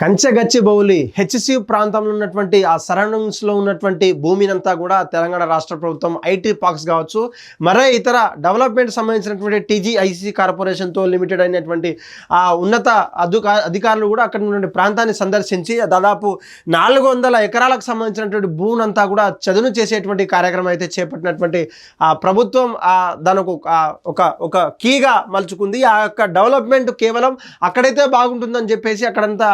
కంచెగచ్చి బౌలి HC ప్రాంతంలో ఉన్నటువంటి ఆ సరౌండింగ్స్లో ఉన్నటువంటి భూమినంతా కూడా తెలంగాణ రాష్ట్ర ప్రభుత్వం ఐటీ పార్క్స్ కావచ్చు మరే ఇతర డెవలప్మెంట్ సంబంధించినటువంటి టీజీఐసి కార్పొరేషన్తో లిమిటెడ్ అయినటువంటి ఆ ఉన్నత అధికా అధికారులు కూడా అక్కడ ఉన్నటువంటి ప్రాంతాన్ని సందర్శించి దాదాపు నాలుగు వందల ఎకరాలకు సంబంధించినటువంటి భూనంతా కూడా చదును చేసేటువంటి కార్యక్రమం అయితే చేపట్టినటువంటి ఆ ప్రభుత్వం ఆ దానికి ఒక- ఒక ఒక కీగా మలుచుకుంది. ఆ యొక్క డెవలప్మెంట్ కేవలం అక్కడైతే బాగుంటుందని చెప్పేసి అక్కడంతా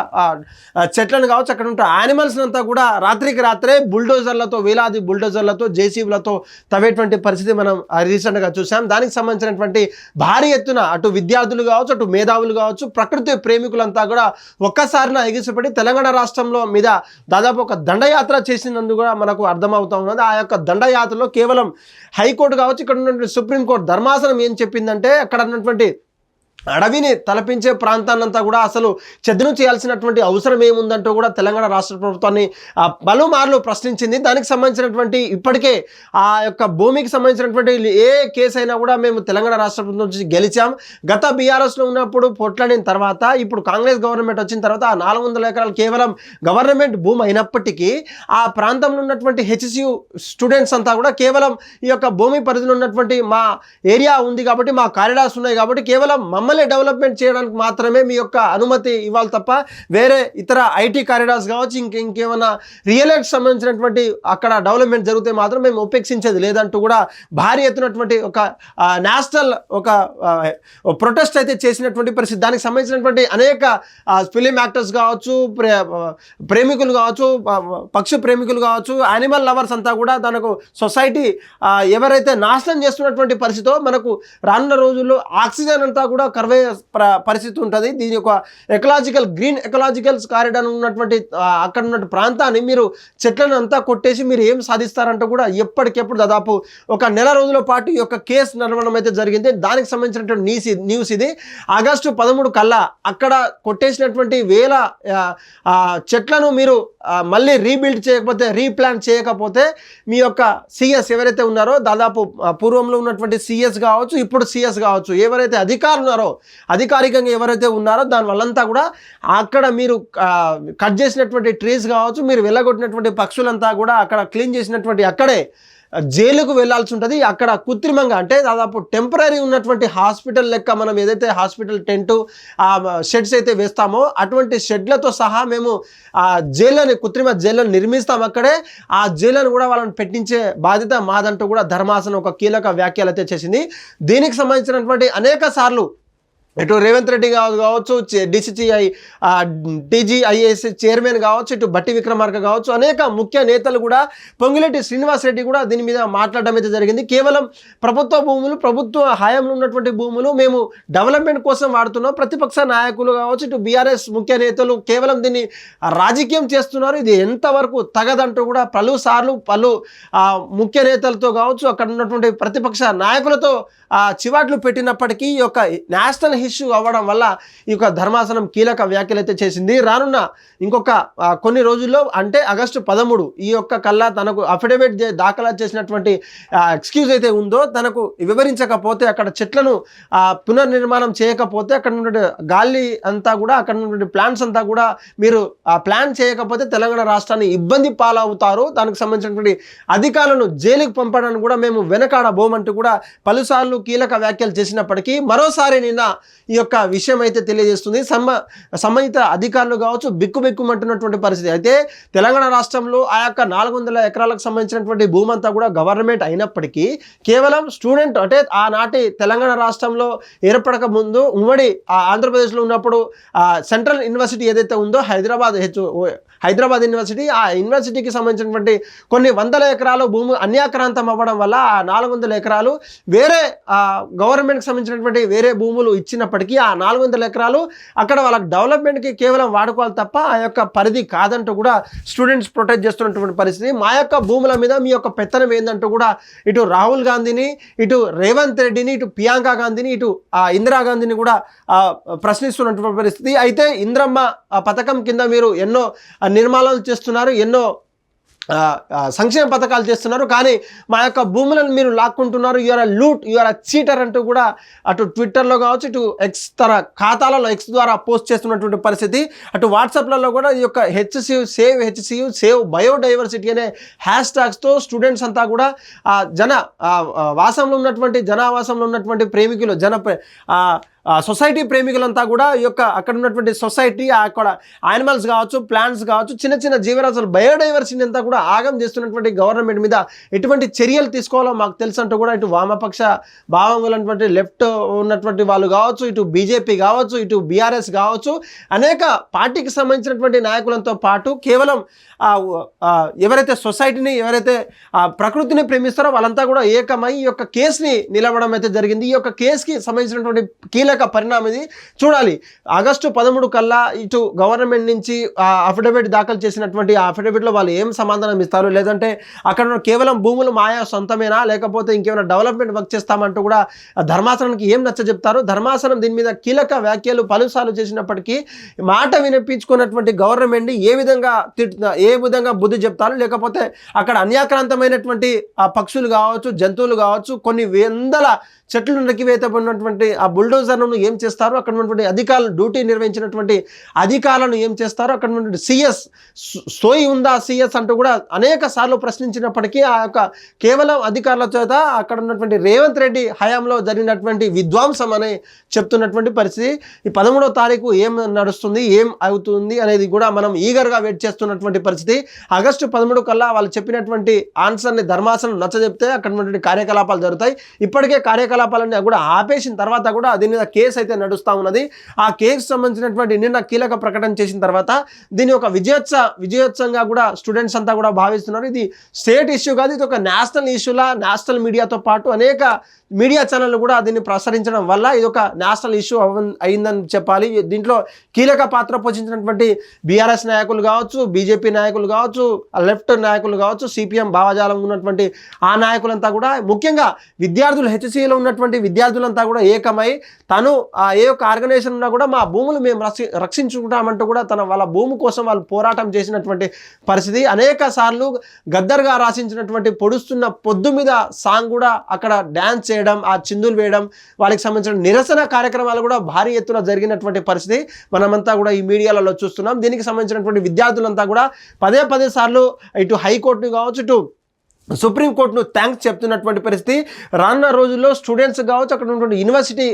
చెట్లను కావచ్చు అక్కడ ఉంటే యానిమల్స్ అంతా కూడా రాత్రికి రాత్రే బుల్డోజర్లతో వేలాది బుల్డోజర్లతో జేసీబీలతో తవ్వేటువంటి పరిస్థితి మనం రీసెంట్గా చూసాం. దానికి సంబంధించినటువంటి భారీ ఎత్తున అటు విద్యార్థులు కావచ్చు అటు మేధావులు కావచ్చు ప్రకృతి ప్రేమికులంతా కూడా ఒక్కసారిన ఎగిసిపడి తెలంగాణ రాష్ట్రంలో మీద దాదాపు ఒక దండయాత్ర చేసినందుకు కూడా మనకు అర్థమవుతా ఉన్నది. ఆ యొక్క దండయాత్రలో కేవలం హైకోర్టు కావచ్చు ఇక్కడ ఉన్నటువంటి సుప్రీంకోర్టు ధర్మాసనం ఏం చెప్పిందంటే అక్కడ ఉన్నటువంటి అడవిని తలపించే ప్రాంతాన్నంతా కూడా అసలు చదును చేయాల్సినటువంటి అవసరం ఏముందంటూ కూడా తెలంగాణ రాష్ట్ర ప్రభుత్వాన్ని పలుమార్లు ప్రశ్నించింది. దానికి సంబంధించినటువంటి ఇప్పటికే ఆ యొక్క భూమికి సంబంధించినటువంటి ఏ కేసు అయినా కూడా మేము తెలంగాణ రాష్ట్ర ప్రభుత్వం నుంచి గెలిచాం. గత బీఆర్ఎస్లో ఉన్నప్పుడు పొట్లాడిన తర్వాత ఇప్పుడు కాంగ్రెస్ గవర్నమెంట్ వచ్చిన తర్వాత ఆ నాలుగు వందల ఎకరాలు కేవలం గవర్నమెంట్ భూమి అయినప్పటికీ ఆ ప్రాంతంలో ఉన్నటువంటి హెచ్సియు స్టూడెంట్స్ అంతా కూడా కేవలం ఈ యొక్క భూమి పరిధిలో ఉన్నటువంటి మా ఏరియా ఉంది కాబట్టి మా కారిడార్స్ ఉన్నాయి కాబట్టి కేవలం మమ్మల్ని డెవలప్మెంట్ చేయడానికి మాత్రమే మీ యొక్క అనుమతి ఇవ్వాలి తప్ప వేరే ఇతర ఐటీ కారిడార్స్ కావచ్చు ఇంక ఇంకేమైనా రియల్ ఎస్టేట్ సంబంధించినటువంటి అక్కడ డెవలప్మెంట్ జరిగితే మాత్రం మేము ఉపేక్షించేది లేదంటూ కూడా భారీ ఎత్తునటువంటి ఒక నేషనల్ ఒక ప్రొటెస్ట్ అయితే చేసినటువంటి పరిస్థితి. దానికి సంబంధించినటువంటి అనేక ఫిలిం యాక్టర్స్ కావచ్చు ప్రే ప్రేమికులు కావచ్చు పక్షి ప్రేమికులు కావచ్చు యానిమల్ లవర్స్ అంతా కూడా తనకు సొసైటీ ఎవరైతే నాశనం చేస్తున్నటువంటి పరిస్థితితో మనకు రానున్న రోజుల్లో ఆక్సిజన్ అంతా కూడా సర్వే పరిస్థితి ఉంటుంది. దీని యొక్క ఎకలాజికల్ గ్రీన్ ఎకలాజికల్స్ కారిడార్ ఉన్నటువంటి అక్కడ ఉన్న ప్రాంతాన్ని మీరు చెట్లను అంతా కొట్టేసి మీరు ఏం సాధిస్తారంటూ కూడా ఎప్పటికెప్పుడు దాదాపు ఒక నెల రోజుల పాటు ఈ యొక్క కేసు నడవడం అయితే జరిగింది. దానికి సంబంధించినటువంటి న్యూస్ న్యూస్ ఇది. ఆగస్టు పదమూడు కల్లా అక్కడ కొట్టేసినటువంటి వేల చెట్లను మీరు మళ్ళీ రీబిల్డ్ చేయకపోతే రీప్లాన్ చేయకపోతే మీ యొక్క సిఎస్ ఎవరైతే ఉన్నారో దాదాపు పూర్వంలో ఉన్నటువంటి సిఎస్ కావచ్చు ఇప్పుడు సిఎస్ కావచ్చు ఎవరైతే అధికారులు ఉన్నారో అధికారికంగా ఎవరైతే ఉన్నారో దాని వల్లంతా కూడా అక్కడ మీరు కట్ చేసినటువంటి ట్రీస్ కావచ్చు మీరు వెళ్ళగొట్టినటువంటి పక్షులంతా కూడా అక్కడ క్లీన్ చేసినటువంటి అక్కడే జైలుకు వెళ్ళాల్సి ఉంటుంది. అక్కడ కృత్రిమంగా అంటే దాదాపు టెంపరీ ఉన్నటువంటి హాస్పిటల్ లెక్క మనం ఏదైతే హాస్పిటల్ టెంట్ ఆ షెడ్స్ అయితే వేస్తామో అటువంటి షెడ్లతో సహా మేము ఆ జైళ్ళని కృత్రిమ జైళ్ళను నిర్మిస్తాం అక్కడే. ఆ జైళ్ళను కూడా వాళ్ళని పెట్టించే బాధ్యత మాదంటూ కూడా ధర్మాసనం ఒక కీలక వ్యాఖ్యలు అయితే చేసింది. దీనికి సంబంధించినటువంటి అనేక సార్లు ఇటు రేవంత్ రెడ్డి కావ- కావచ్చు డిసిసిఐ టీజీఐఎస్ చైర్మన్ కావచ్చు ఇటు బట్టి విక్రమార్క కావచ్చు అనేక ముఖ్య నేతలు కూడా పొంగిరెడ్డి శ్రీనివాస్ రెడ్డి కూడా దీని మీద మాట్లాడడం అయితే జరిగింది. కేవలం ప్రభుత్వ భూములు ప్రభుత్వ హయాంలో ఉన్నటువంటి భూములు మేము డెవలప్మెంట్ కోసం వాడుతున్నాం. ప్రతిపక్ష నాయకులు కావచ్చు ఇటు బీఆర్ఎస్ ముఖ్య నేతలు కేవలం దీన్ని రాజకీయం చేస్తున్నారు. ఇది ఎంతవరకు తగదంటూ కూడా పలు సార్లు పలు ముఖ్య నేతలతో కావచ్చు అక్కడ ఉన్నటువంటి ప్రతిపక్ష నాయకులతో ఆ, చివాట్లు పెట్టినప్పటికీ ఈ యొక్క నేషనల్ ఇష్యూ అవ్వడం వల్ల ఈ యొక్క ధర్మాసనం కీలక వ్యాఖ్యలు అయితే చేసింది. రానున్న ఇంకొక కొన్ని రోజుల్లో అంటే ఆగస్టు పదమూడు ఈ యొక్క కల్లా తనకు అఫిడవిట్ దాఖలా చేసినటువంటి ఎక్స్క్యూజ్ అయితే ఉందో తనకు వివరించకపోతే అక్కడ చెట్లను పునర్నిర్మాణం చేయకపోతే అక్కడ ఉన్నటువంటి గాలి అంతా కూడా అక్కడ ఉన్నటువంటి ప్లాంట్స్ అంతా కూడా మీరు ఆ ప్లాన్ చేయకపోతే తెలంగాణ రాష్ట్రాన్ని ఇబ్బంది పాలవుతారు. దానికి సంబంధించినటువంటి అధికారులను జైలుకు పంపడానికి కూడా మేము వెనకాడబోమంటూ కూడా పలుసార్లు కీలక వ్యాఖ్యలు చేసినప్పటికీ మరోసారి నిన్న ఈ యొక్క విషయం అయితే తెలియజేస్తుంది. సంబ సంబంధిత అధికారులు కావచ్చు బిక్కుబిక్కుమంటున్నటువంటి పరిస్థితి. అయితే తెలంగాణ రాష్ట్రంలో ఆ యొక్క నాలుగు వందల ఎకరాలకు సంబంధించినటువంటి భూమంతా కూడా గవర్నమెంట్ అయినప్పటికీ కేవలం స్టూడెంట్ అంటే ఆనాటి తెలంగాణ రాష్ట్రంలో ఏర్పడక ముందు ఉమ్మడి ఆంధ్రప్రదేశ్లో ఉన్నప్పుడు ఆ సెంట్రల్ యూనివర్సిటీ ఏదైతే ఉందో హైదరాబాద్ హెచ్ హైదరాబాద్ యూనివర్సిటీ ఆ యూనివర్సిటీకి సంబంధించినటువంటి కొన్ని వందల ఎకరాలు భూమి అన్యాక్రాంతం అవ్వడం వల్ల ఆ నాలుగు వందల ఎకరాలు వేరే గవర్నమెంట్కి సంబంధించినటువంటి వేరే భూములు ఇచ్చిన ఇచ్చినప్పటికీ ఆ నాలుగు వందల ఎకరాలు అక్కడ వాళ్ళకి డెవలప్మెంట్కి కేవలం వాడుకోవాలి తప్ప ఆ యొక్క పరిధి కాదంటూ కూడా స్టూడెంట్స్ ప్రొటెక్ట్ చేస్తున్నటువంటి పరిస్థితి. మా యొక్క భూముల మీద మీ యొక్క పెత్తనం ఏందంటూ కూడా ఇటు రాహుల్ గాంధీని ఇటు రేవంత్ రెడ్డిని ఇటు ప్రియాంక గాంధీని ఇటు ఆ, ఇందిరాగాంధీని కూడా ప్రశ్నిస్తున్నటువంటి పరిస్థితి. అయితే ఇంద్రమ్మ పథకం కింద మీరు ఎన్నో నిర్మాణాలు చేస్తున్నారు ఎన్నో సంక్షేమ పథకాలు చేస్తున్నారు. కానీ మా యొక్క భూములను మీరు లాక్కుంటున్నారు. యూఆర్ లూట్ యూఆర్ చీటర్ అంటూ కూడా అటు ట్విట్టర్లో కావచ్చు ఇటు ఎక్స్ తర ఖాతాలలో ఎక్స్ ద్వారా పోస్ట్ చేస్తున్నటువంటి పరిస్థితి. అటు వాట్సాప్లలో కూడా ఈ యొక్క HCU save HCU save biodiversity అనే హ్యాష్ ట్యాగ్స్తో స్టూడెంట్స్ అంతా కూడా ఆ జన వాసంలో ఉన్నటువంటి జనావాసంలో ఉన్నటువంటి ప్రేమికులు జన సొసైటీ ప్రేమికులంతా కూడా ఈ యొక్క అక్కడ ఉన్నటువంటి సొసైటీ అక్కడ యానిమల్స్ కావచ్చు ప్లాంట్స్ కావచ్చు చిన్న చిన్న జీవరాశులు బయోడైవర్సిటీ అంతా కూడా ఆగం చేస్తున్నటువంటి గవర్నమెంట్ మీద ఎటువంటి చర్యలు తీసుకోవాలో మాకు తెలుసు అంటూ కూడా ఇటు వామపక్ష భావంగా ఉన్నటువంటి లెఫ్ట్ ఉన్నటువంటి వాళ్ళు కావచ్చు ఇటు బీజేపీ కావచ్చు ఇటు బీఆర్ఎస్ కావచ్చు అనేక పార్టీకి సంబంధించినటువంటి నాయకులతో పాటు కేవలం ఎవరైతే సొసైటీని ఎవరైతే ప్రకృతిని ప్రేమిస్తారో వాళ్ళంతా కూడా ఏకమై ఈ యొక్క కేసుని నిలవడం అయితే జరిగింది. ఈ యొక్క కేసుకి సంబంధించినటువంటి కీలక పరిణామం ఇది చూడాలి. ఆగస్టు పదమూడు కల్లా ఇటు గవర్నమెంట్ నుంచి ఆ అఫిడవిట్ దాఖలు చేసినటువంటి ఆ అఫిడవిట్లో వాళ్ళు ఏం సమాధానం ఇస్తారు? లేదంటే అక్కడ కేవలం భూములు మాయా సొంతమేనా? లేకపోతే ఇంకేమైనా డెవలప్మెంట్ వర్క్ చేస్తామంటూ కూడా ధర్మాసనానికి ఏం నచ్చ చెప్తారు? ధర్మాసనం దీని మీద కీలక వ్యాఖ్యలు పలుసార్లు చేసినప్పటికీ మాట వినిపించుకున్నటువంటి గవర్నమెంట్ ఏ విధంగా ఏ విధంగా బుద్ధి చెప్తారు? లేకపోతే అక్కడ అన్యాక్రాంతమైనటువంటి ఆ పక్షులు కావచ్చు జంతువులు కావచ్చు కొన్ని వందల చెట్లు నరికివేతబడినటువంటి ఆ అధికారులను ఏం చేస్తారు అక్కడ ఉన్నటువంటి అధికారులు డ్యూటీ నిర్వహించినటువంటి అధికారులను ఏం చేస్తారు అక్కడ ఉన్నటువంటి సిఎస్ సోయి ఉందా సిఎస్ అంటూ కూడా అనేక సార్లు ప్రశ్నించినప్పటికీ ఆ యొక్క కేవలం అధికారుల చేత అక్కడ ఉన్నటువంటి రేవంత్ రెడ్డి హయాంలో జరిగినటువంటి విధ్వంసం అని చెప్తున్నటువంటి పరిస్థితి. ఈ పదమూడో తారీఖు ఏం నడుస్తుంది ఏం అవుతుంది అనేది కూడా మనం ఈగర్గా వెయిట్ చేస్తున్నటువంటి పరిస్థితి. ఆగస్టు పదమూడు కల్లా వాళ్ళు చెప్పినటువంటి ఆన్సర్ని ధర్మాసనం నచ్చజెప్తే అక్కడ ఉన్నటువంటి కార్యకలాపాలు జరుగుతాయి. ఇప్పటికే కార్యకలాపాలన్నీ కూడా ఆపేసిన తర్వాత కూడా దీని మీద కేసు అయితే నడుస్తూ ఉన్నది. ఆ కేసు సంబంధించినటువంటి నిన్న కీలక ప్రకటన చేసిన తర్వాత దీని ఒక విజయోత్సవ విజయోత్సవంగా కూడా స్టూడెంట్స్ అంతా కూడా భావిస్తున్నారు. ఇది స్టేట్ ఇష్యూ కాదు ఇది ఒక నేషనల్ ఇష్యూలా నేషనల్ మీడియాతో పాటు అనేక మీడియా ఛానళ్ళు కూడా దీన్ని ప్రసరించడం వల్ల ఇది ఒక నేషనల్ ఇష్యూ అవ- అయిందని చెప్పాలి. దీంట్లో కీలక పాత్ర పోషించినటువంటి బీఆర్ఎస్ నాయకులు కావచ్చు బీజేపీ నాయకులు కావచ్చు లెఫ్ట్ నాయకులు కావచ్చు సిపిఎం భావజాలం ఉన్నటువంటి ఆ నాయకులంతా కూడా ముఖ్యంగా విద్యార్థులు హెచ్సిలో ఉన్నటువంటి విద్యార్థులంతా కూడా ఏకమై తను ఏ యొక్క ఆర్గనైజేషన్ ఉన్నా కూడా మా భూములు మేము రక్షి రక్షించుకుంటామంటూ కూడా తన వాళ్ళ భూమి కోసం వాళ్ళు పోరాటం చేసినటువంటి పరిస్థితి. అనేక సార్లు గద్దర్గా రాసించినటువంటి పొడుస్తున్న పొద్దు మీద సాంగ్ కూడా అక్కడ డ్యాన్స్ చేయడం ఆ చిందులు వేయడం వాళ్ళకి సంబంధించిన నిరసన కార్యక్రమాలు కూడా భారీ ఎత్తున జరిగినటువంటి పరిస్థితి మనమంతా కూడా ఈ మీడియాలలో చూస్తున్నాం. దీనికి సంబంధించినటువంటి విద్యార్థులంతా కూడా పదే పదే సార్లు ఇటు హైకోర్టు కావచ్చు ఇటు సుప్రీంకోర్టును థ్యాంక్స్ చెప్తున్నటువంటి పరిస్థితి. రానున్న రోజుల్లో స్టూడెంట్స్ కావచ్చు అక్కడ ఉన్నటువంటి యూనివర్సిటీ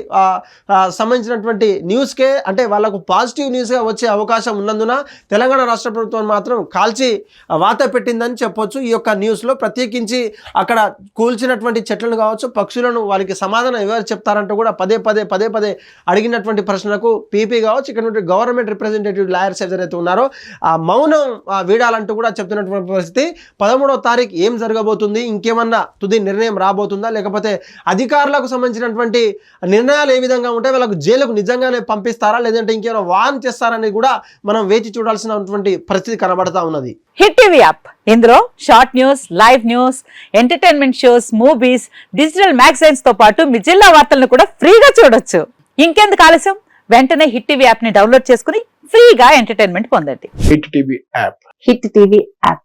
సంబంధించినటువంటి న్యూస్కే అంటే వాళ్ళకు పాజిటివ్ న్యూస్గా వచ్చే అవకాశం ఉన్నందున తెలంగాణ రాష్ట్ర ప్రభుత్వం మాత్రం కాల్చి వాత పెట్టిందని చెప్పొచ్చు. ఈ యొక్క న్యూస్లో ప్రత్యేకించి అక్కడ కూల్చినటువంటి చెట్లను కావచ్చు పక్షులను వాళ్ళకి సమాధానం ఎవరు చెప్తారంటూ కూడా పదే పదే పదే పదే అడిగినటువంటి ప్రశ్నలకు పీపీ కావచ్చు ఇక్కడ నుండి గవర్నమెంట్ రిప్రజెంటేటివ్ లాయర్స్ ఎవరైతే ఉన్నారో ఆ మౌనం ఆ, వీడాలంటూ కూడా చెప్తున్నటువంటి పరిస్థితి. పదమూడవ తారీఖు ఏం జరగబోతుంది. ఇంకేమన్నా తుది నిర్ణయం రాబోతుందా? లేకపోతే అధికారులకు సంబంధించినటువంటి నిర్ణయాలు ఏ విధంగా ఉంటాయి? వాళ్ళకు జైలుకు నిజంగానే పంపిస్తారా? లేదంటే ఇంకేమైనా వాన్ చేస్తారని కూడా మనం వేచి చూడాల్సినటువంటి పరిస్థితి కనబడతా ఉన్నది. Hit TV app. ఇందులో short news live news entertainment shows movies digital మ్యాగజైన్స్తో పాటు మీ జిల్లా వార్తలను కూడా ఫ్రీగా చూడొచ్చు. ఇంకెందుకు ఆలస్యం? వెంటనే హిట్ టీవీ యాప్ని డౌన్లోడ్ చేసుకుని ఫ్రీగా ఎంటర్టైన్మెంట్ పొందండి. Hit TV app. Hit TV app.